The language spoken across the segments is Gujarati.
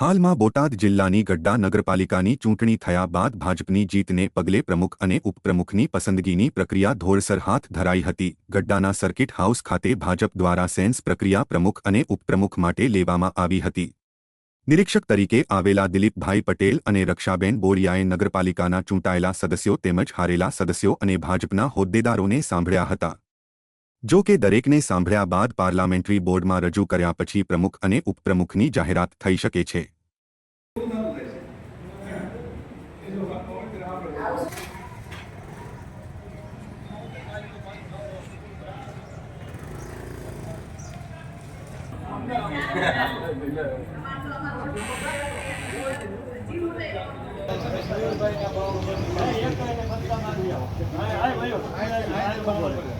હાલમાં બોટાદ જિલ્લાની ગડ્ડા નગરપાલિકાની ચૂંટણી થયા બાદ ભાજપની જીતને પગલે પ્રમુખ અને ઉપપ્રમુખની પસંદગીની પ્રક્રિયા ધોરસર હાથ ધરાઈ હતી. ગડ્ડાના સર્કિટ હાઉસ ખાતે ભાજપ દ્વારા સેન્સ પ્રક્રિયા પ્રમુખ અને ઉપપ્રમુખ માટે લેવામાં આવી હતી. નિરીક્ષક તરીકે આવેલા દિલીપભાઈ પટેલ અને રક્ષાબેન બોરિયાએ નગરપાલિકાના ચૂંટાયેલા સદસ્યો તેમજ હારેલા સદસ્યો અને ભાજપના હોદ્દેદારોને સાંભળ્યા હતા. જો કે દરેકને સાંભળ્યા બાદ પાર્લામેન્ટરી બોર્ડમાં રજૂ કર્યા પછી પ્રમુખ અને ઉપપ્રમુખની જાહેરાત થઈ શકે છે એટલે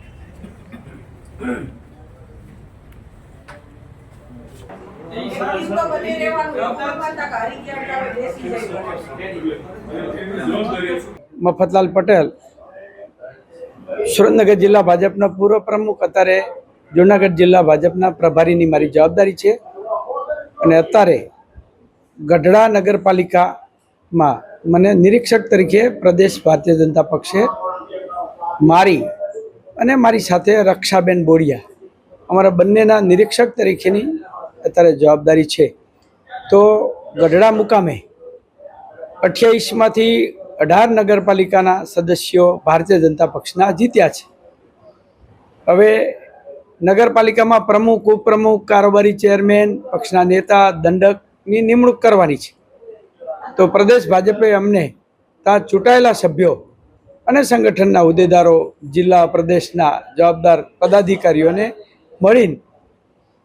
મફતલાલ પટેલ. સુરેન્દ્રનગર જિલ્લા ભાજપના પૂર્વ પ્રમુખ, અત્યારે જૂનાગઢ જિલ્લા ભાજપના પ્રભારીની મારી જવાબદારી છે. અને અત્યારે ગઢડા નગરપાલિકામાં મને નિરીક્ષક તરીકે પ્રદેશ ભારતીય જનતા પક્ષે મારી અને મારી સાથે રક્ષાબેન બોડિયા અમારા બંનેના નિરીક્ષક તરીકેની અત્યારે જવાબદારી છે. તો ગઢડા મુકામે અઠ્યાવીસમાંથી અઢાર નગરપાલિકાના સદસ્યો ભારતીય જનતા પક્ષના જીત્યા છે. હવે નગરપાલિકામાં પ્રમુખ, ઉપપ્રમુખ, કારોબારી ચેરમેન, પક્ષના નેતા, દંડકની નિમણૂક કરવાની છે. તો પ્રદેશ ભાજપે અમને ત્યાં ચૂંટાયેલા સભ્યો અને સંગઠનના હોદ્દેદારો, જિલ્લા પ્રદેશના જવાબદાર પદાધિકારીઓને મળીને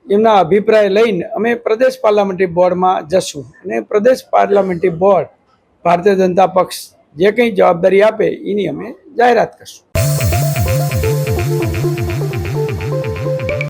એમના અભિપ્રાય લઈને અમે પ્રદેશ પાર્લામેન્ટરી બોર્ડમાં જશું. અને પ્રદેશ પાર્લામેન્ટરી બોર્ડ ભારતીય જનતા પક્ષ જે કંઈ જવાબદારી આપે એની અમે જાહેરાત કરશું.